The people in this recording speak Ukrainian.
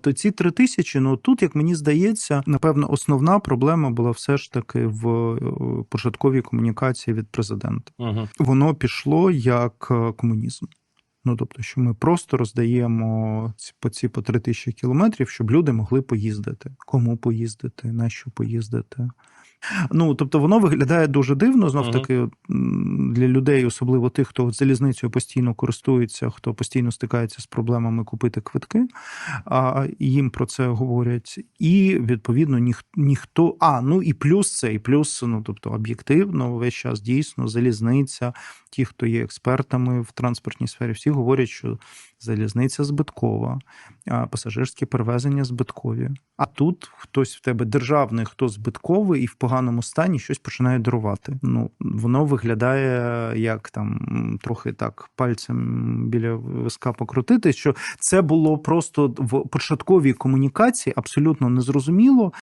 То ці три тисячі, ну тут, як мені здається, напевно, основна проблема була все ж таки в е, початковій комунікації від президента. Угу. Воно пішло як е, комунізм. Ну тобто, що ми просто роздаємо ці по ці по три тисячі кілометрів, щоб люди могли поїздити. Кому поїздити, на що поїздити. Ну, тобто, воно виглядає дуже дивно, знов таки, для людей, особливо тих, хто залізницею постійно користується, хто постійно стикається з проблемами купити квитки, а їм про це говорять. І відповідно ніх, ніхто. А, ну і плюс це, і плюс, ну тобто, об'єктивно, весь час дійсно залізниця, ті, хто є експертами в транспортній сфері, всі говорять, що залізниця збиткова, пасажирські перевезення збиткові. А тут хтось в тебе державний, хто збитковий, і в поганому стані щось починає дарувати. Ну воно виглядає як там трохи так пальцем біля виска покрутити. Що це було просто в початковій комунікації абсолютно незрозуміло.